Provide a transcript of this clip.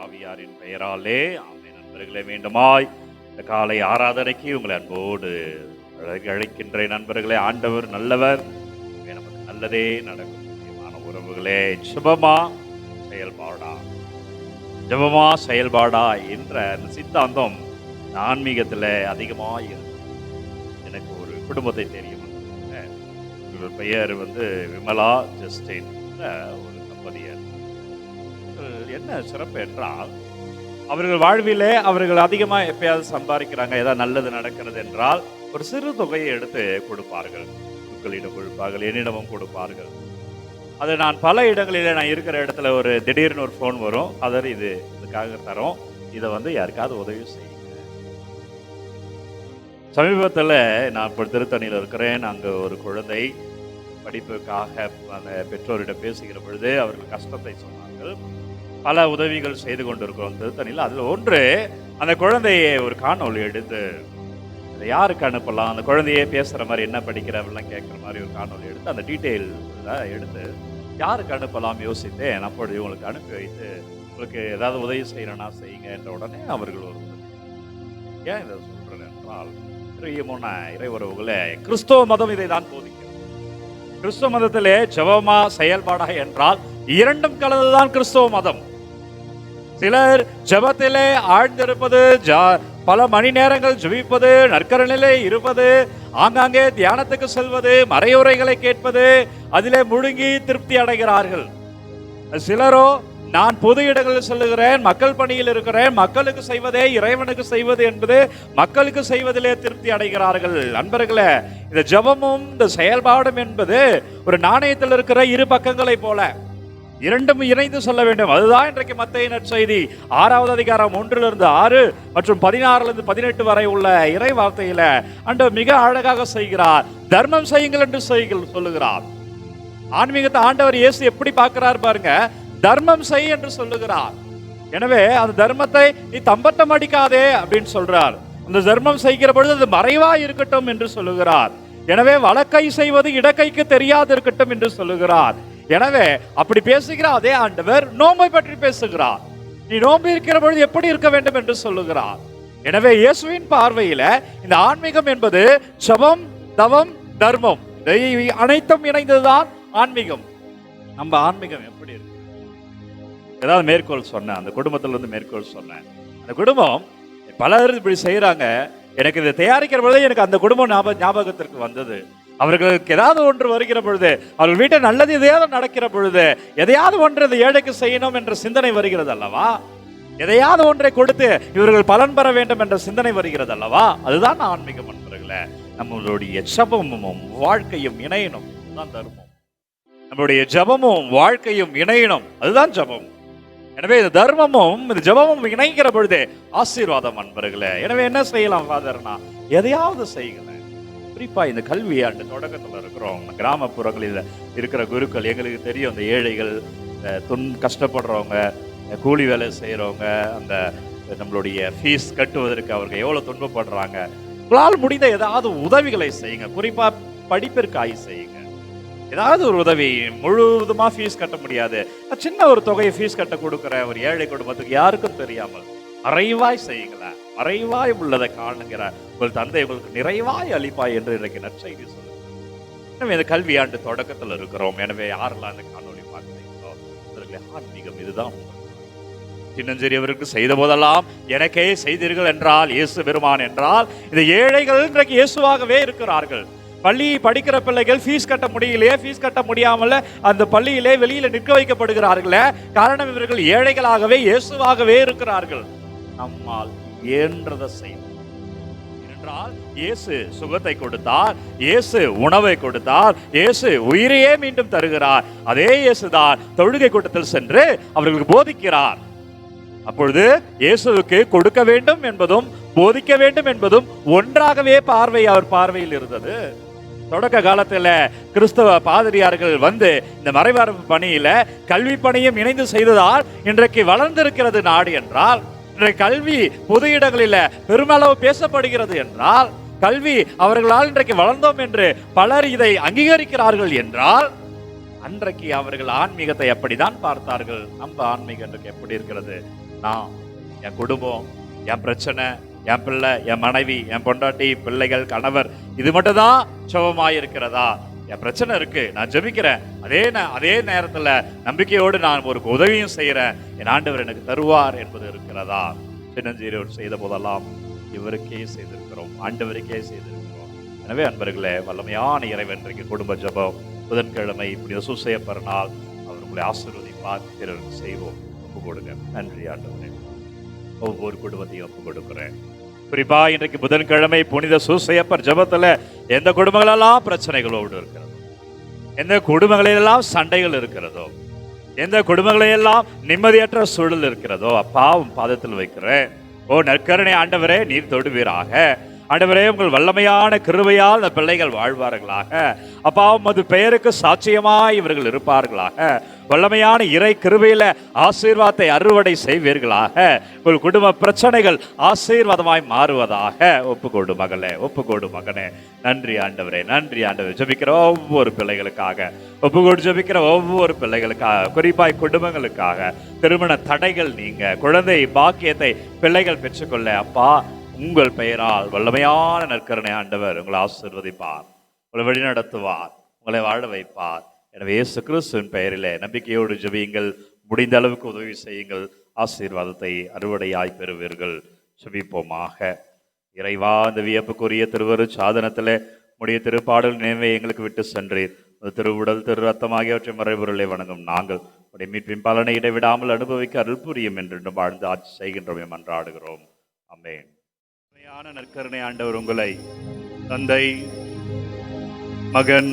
ஆவியாரின் பெயராலே. ஆமை நண்பர்களே மீண்டுமாய் இந்த காலை ஆராதனைக்கு உங்களை அன்போடு அழைக்கின்ற நண்பர்களே ஆண்டவர் நல்லவர். நமக்கு நல்லதே நடக்கும். முக்கியமான உறவுகளே சுபமா செயல்பாடா. ஜபமா செயல்பாடா என்ற அந்த சித்தாந்தம் ஆன்மீகத்தில் அதிகமாக இருக்கு. எனக்கு ஒரு குடும்பத்தை தெரியும். இவர் பெயர் வந்து விமலா ஜஸ்டின் ஒரு தம்பதியர். அவர்கள் என்ன சிறப்பு என்றால் அவர்கள் வாழ்விலே அவர்கள் அதிகமாக எப்பயாவது சம்பாதிக்கிறாங்க ஏதாவது நல்லது நடக்கிறது என்றால் ஒரு சிறு தொகையை எடுத்து கொடுப்பார்கள். மக்களிடம் கொடுப்பார்கள் என்னிடமும் கொடுப்பார்கள். அது நான் பல இடங்களில் நான் இருக்கிற இடத்துல ஒரு திடீர்னு ஒரு ஃபோன் வரும் அதர் இது இதுக்காக தரோம் இதை வந்து யாருக்காவது உதவி செய்யுங்க. சமீபத்தில் நான் இப்போ திருத்தணியில் இருக்கிறேன் அங்கே ஒரு குழந்தை படிப்புக்காக அந்த பெற்றோரிடம் பேசுகிற பொழுது அவர்கள் கஷ்டத்தை சொன்னார்கள். பல உதவிகள் செய்து கொண்டிருக்கிறோம் திருத்தணியில் அதில் ஒன்று அந்த குழந்தையை ஒரு காணொளி எடுத்து அதை யாருக்கு அனுப்பலாம்? அந்த குழந்தையே பேசுகிற மாதிரி என்ன படிக்கிற அப்படிலாம் கேட்குற மாதிரி ஒரு காணொளி எடுத்து அந்த டீட்டெயில் எடுத்து யாருக்கு அனுப்பலாம் யோசித்தேன். அப்பொழுது இவங்களுக்கு அனுப்பி வைத்து உங்களுக்கு ஏதாவது உதவி செய்யணும்னா செய்யுங்க என்ற உடனே அவர்கள் ஒரு ஏன் இதை சொல்கிறேன் என்றால் பிரியமான இறை உறவுகளே கிறிஸ்தவ மதம் இதை தான் போதிக்கிறது. கிறிஸ்தவ மதத்திலே ஜபமா செயல்பாடா என்றால் இரண்டும் கலந்துதான் கிறிஸ்தவ மதம். சிலர் ஜபத்திலே ஆழ்ந்திருப்பது ஜா- பல மணி நேரங்கள் ஜெபிப்பது நற்கரணிலே இருப்பது ஆங்காங்கே தியானத்துக்கு செல்வது மறையுரைகளை கேட்பது அதிலே முழுங்கி திருப்தி அடைகிறார்கள். சிலரோ நான் பொது இடங்களில் சொல்லுகிறேன் மக்கள் பணியில் இருக்கிறேன் மக்களுக்கு செய்வதே இறைவனுக்கு செய்வது என்பது மக்களுக்கு செய்வதிலே திருப்தி அடைகிறார்கள். நண்பர்களே இந்த ஜெபமும் இந்த செயல்பாடும் என்பது ஒரு நாணயத்தில் இருக்கிற இரு பக்கங்களை போல. இரண்டும் இணைந்து சொல்ல வேண்டும். அதுதான் இன்றைக்கு மத்திய நற்செய்தி ஆறாவது அதிகாரம் ஒன்றிலிருந்து ஆறு மற்றும் பதினாறுலேருந்து பதினெட்டு வரை உள்ள இறை வார்த்தையில அன்று மிக அழகாக செய்கிறார். தர்மம் செய்யுங்கள் என்று செய்கள் சொல்லுகிறார். ஆன்மீகத்தை ஆண்டவர் இயேசு எப்படி பார்க்கிறார் பாருங்க. தர்மம் செய் என்று சொல்லுகிறார். எனவே அந்த தர்மத்தை நீ தம்பட்டம் அடிக்காதே அப்படின்னு சொல்றார். அந்த தர்மம் செய்கிற பொழுது அது மறைவா இருக்கட்டும் என்று சொல்லுகிறார். எனவே வழக்கை செய்வது இடக்கைக்கு தெரியாது இருக்கட்டும் என்று சொல்லுகிறார். எனவே அப்படி பேசுகிற அதே ஆண்டவர் நோன்பை பற்றி பேசுகிறார். நீ நோன்பு இருக்கிற பொழுது எப்படி இருக்க வேண்டும் என்று சொல்லுகிறார். எனவே இயேசுவின் பார்வையில இந்த ஆன்மீகம் என்பது சபம் தவம் தர்மம். அனைத்தும் இணைந்ததுதான் ஆன்மீகம். நம்ம ஆன்மீகம் எப்படி இருக்கு? ஏதாவது மேற்கோள் சொன்னேன். அந்த குடும்பத்துல இருந்து மேற்கோள் சொன்னேன். அந்த குடும்பம் பலர் இப்படி செய்யறாங்க எனக்கு இதை தயாரிக்கிற பொழுது எனக்கு அந்த குடும்பம் ஞாபகத்திற்கு வந்தது. அவர்களுக்கு ஏதாவது ஒன்று வருகிற பொழுது அவர்கள் வீட்டில் நல்லது எதையாவது நடக்கிற பொழுது எதையாவது ஒன்று இந்த ஏழைக்கு செய்யணும் என்ற சிந்தனை வருகிறது அல்லவா எதையாவது ஒன்றை கொடுத்து இவர்கள் பலன் பெற வேண்டும் என்ற சிந்தனை வருகிறது அல்லவா அதுதான் ஆன்மீக நண்பர்களே நம்மளுடைய ஜபமும் வாழ்க்கையும் இணையணும். அதுதான் தர்மம். நம்மளுடைய ஜபமும் வாழ்க்கையும் இணையணும். அதுதான் ஜபம். எனவே இந்த தர்மமும் இந்த ஜபமும் இணைக்கிற பொழுது ஆசீர்வாதம் அன்பர்களே. எனவே என்ன செய்யலாம் ஃபாதர்னா எதையாவது செய்கிறேன். குறிப்பா இந்த கல்வி ஆண்டு தொடக்கத்துல இருக்கிறோம். கிராமப்புறங்களில் இருக்கிற குருக்கள் எங்களுக்கு தெரியும் அந்த ஏழைகள் துன் கஷ்டப்படுறவங்க கூலி வேலை செய்யறவங்க அந்த நம்மளுடைய ஃபீஸ் கட்டுவதற்கு அவர்கள் எவ்வளவு துன்பப்படுறாங்க. உங்களால் முடிந்த ஏதாவது உதவிகளை செய்யுங்க. குறிப்பா படிப்பிற்காய் செய்யுங்க. ஏதாவது ஒரு உதவி முழுவதுமா ஃபீஸ் கட்ட முடியாது. சின்ன ஒரு தொகையை ஃபீஸ் கட்ட கொடுக்குற ஒரு ஏழை குடும்பத்துக்கு யாருக்கும் தெரியாமல். மறைவாய் செய்யுங்களேன். மறைவாய் உள்ளதை காணுங்கிற உங்கள் தந்தை உங்களுக்கு நிறைவாய் அளிப்பாய் என்று இன்றைக்கு நற்செய்தி சொல்லுங்கள் எனவே இந்த கல்வியாண்டு தொடக்கத்தில் இருக்கிறோம். எனவே யாரெல்லாம் இந்த காணொலி பார்க்குறீங்களோ அவர்களே ஆன்மீகம் இதுதான் சின்னஞ்சிறியவருக்கு செய்த போதெல்லாம் எனக்கே செய்தீர்கள் என்றால் இயேசு பெருமான் என்றால் இந்த ஏழைகள் இன்றைக்கு இயேசுவாகவே இருக்கிறார்கள். பள்ளி படிக்கிற பிள்ளைகள் ஃபீஸ் கட்ட முடியலையே ஃபீஸ் கட்ட முடியாமல் அந்த பள்ளியிலே வெளியில நிற்க வைக்கப்படுகிறார்களே காரணம் இவர்கள் ஏழைகளாகவே இயேசுவாகவே இருக்கிறார்கள். நம்மால் இயன்றதை செய்வோம். என்றால் இயேசு சுகத்தை கொடுத்தார் இயேசு உணவை கொடுத்தார் இயேசு உயிரையே மீண்டும் தருகிறார். அதே இயேசுதான் தொழுகை கூட்டத்தில் சென்று அவர்களுக்கு போதிக்கிறார். அப்பொழுது இயேசுவுக்கு கொடுக்க வேண்டும் என்பதும் போதிக்க வேண்டும் என்பதும் ஒன்றாகவே பார்வை அவர் பார்வையில் இருந்தது. தொடக்க காலத்துல கிறிஸ்தவ பாதிரியார்கள் வந்து இந்த மறைமரபு பணியில கல்வி பணியும் இணைந்து செய்ததால் இன்றைக்கு வளர்ந்திருக்கிறது நாடு என்றால் இன்றைக்கு கல்வி பொது இடங்களில் பெருமளவு பேசப்படுகிறது என்றால் கல்வி அவர்களால் இன்றைக்கு வளர்ந்தோம் என்று பலர் இதை அங்கீகரிக்கிறார்கள் என்றால் அன்றைக்கு அவர்கள் ஆன்மீகத்தை அப்படிதான் பார்த்தார்கள். நம்ம ஆன்மீகம் இன்றைக்கு எப்படி இருக்கிறது? நான் என் குடும்பம் என் பிரச்சனை என் பிள்ளை என் மனைவி என் பொண்டாட்டி பிள்ளைகள் கணவர் இது மட்டும்தான் சுபமாயிருக்கிறதா சுபமாய் இருக்கிறதா என் பிரச்சனை இருக்கு நான் ஜெபிக்கிறேன். அதே அதே நேரத்தில் நம்பிக்கையோடு நான் ஒரு உதவியும் செய்கிறேன் என் ஆண்டவர் எனக்கு தருவார் என்பது இருக்கிறதா? சின்னஞ்சீரோடு செய்த போதெல்லாம் இவருக்கே செய்திருக்கிறோம். ஆண்டவருக்கே செய்திருக்கிறோம். எனவே அன்பர்களே வல்லமையான இறைவன் இன்றைக்கு குடும்ப ஜெபம் புதன்கிழமை இப்படி சுசைய பெறனால் அவர் உங்களை ஆசீர்வதிப்பார் பிறருக்கு செய்வோம். ஒப்பு கொடுங்க. நன்றி ஆண்டவரே. ஒவ்வொரு குடும்பத்தையும் ஒப்பு கொடுக்குறேன். குறிப்பா இன்றைக்கு புதன்கிழமை புனித சூசையப்பர் ஜபத்தில் எந்த குடும்பங்களெல்லாம் பிரச்சனைகளோடு இருக்கிறதோ எந்த குடும்பங்களிலெல்லாம் சண்டைகள் இருக்கிறதோ எந்த குடும்பங்களையெல்லாம் நிம்மதியற்ற சூழல் இருக்கிறதோ அப்பா உன் பாதத்தில் வைக்கிறேன். ஓ நற்கருணை ஆண்டவரே நீர் தொடுவீராக. ஆண்டவரே உங்கள் வல்லமையான கிருவையால் இந்த பிள்ளைகள் வாழ்வார்களாக. அப்பாவும் அது பெயருக்கு சாட்சியமாய் இவர்கள் இருப்பார்களாக. வல்லமையான இறை கிருபையில் ஆசீர்வாதத்தை அறுவடை செய்வீர்களாக. உங்கள் குடும்ப பிரச்சனைகள் ஆசீர்வாதமாய் மாறுவதாக ஒப்புக்கொடு மகளே ஒப்புக்கொடு மகனே. நன்றி ஆண்டவரே நன்றி ஆண்டவரே. ஜபிக்கிற ஒவ்வொரு பிள்ளைகளுக்காக ஒப்புக்கொடு ஜபிக்கிற ஒவ்வொரு பிள்ளைகளுக்காக குறிப்பாய் குடும்பங்களுக்காக திருமண தடைகள் நீங்க குழந்தை பாக்கியத்தை பிள்ளைகள் பெற்றுக்கொள்ள அப்பா உங்கள் பெயரால் வல்லமையான நற்கரணை ஆண்டவர் உங்களை ஆசிர்வதிப்பார் உங்களை வழிநடத்துவார் உங்களை வாழ வைப்பார். எனவே இயேசு கிறிஸ்துவின் பெயரிலே நம்பிக்கையோடு ஜபியுங்கள். முடிந்த அளவுக்கு உதவி செய்யுங்கள். ஆசீர்வாதத்தை அறுவடையாய் பெறுவீர்கள். சுபிப்போமாக இறைவா இந்த வியப்புக்குரிய திருவரு சாதனத்தில் முடிய திருப்பாடல் நினைவை எங்களுக்கு விட்டு சென்றீர். திருவுடல் திரு ரத்தம் ஆகியவற்றை மறைபொருளை வணங்கும் நாங்கள். உடைய மீட்பின் பலனை இடைவிடாமல் அனுபவிக்க அருள் புரியும் என்று வாழ்ந்து ஆட்சி செய்கின்றோம் மன்றாடுகிறோம் அமேன் உண்மையான நற்கருணை ஆண்டவர் உங்களை தந்தை மகன்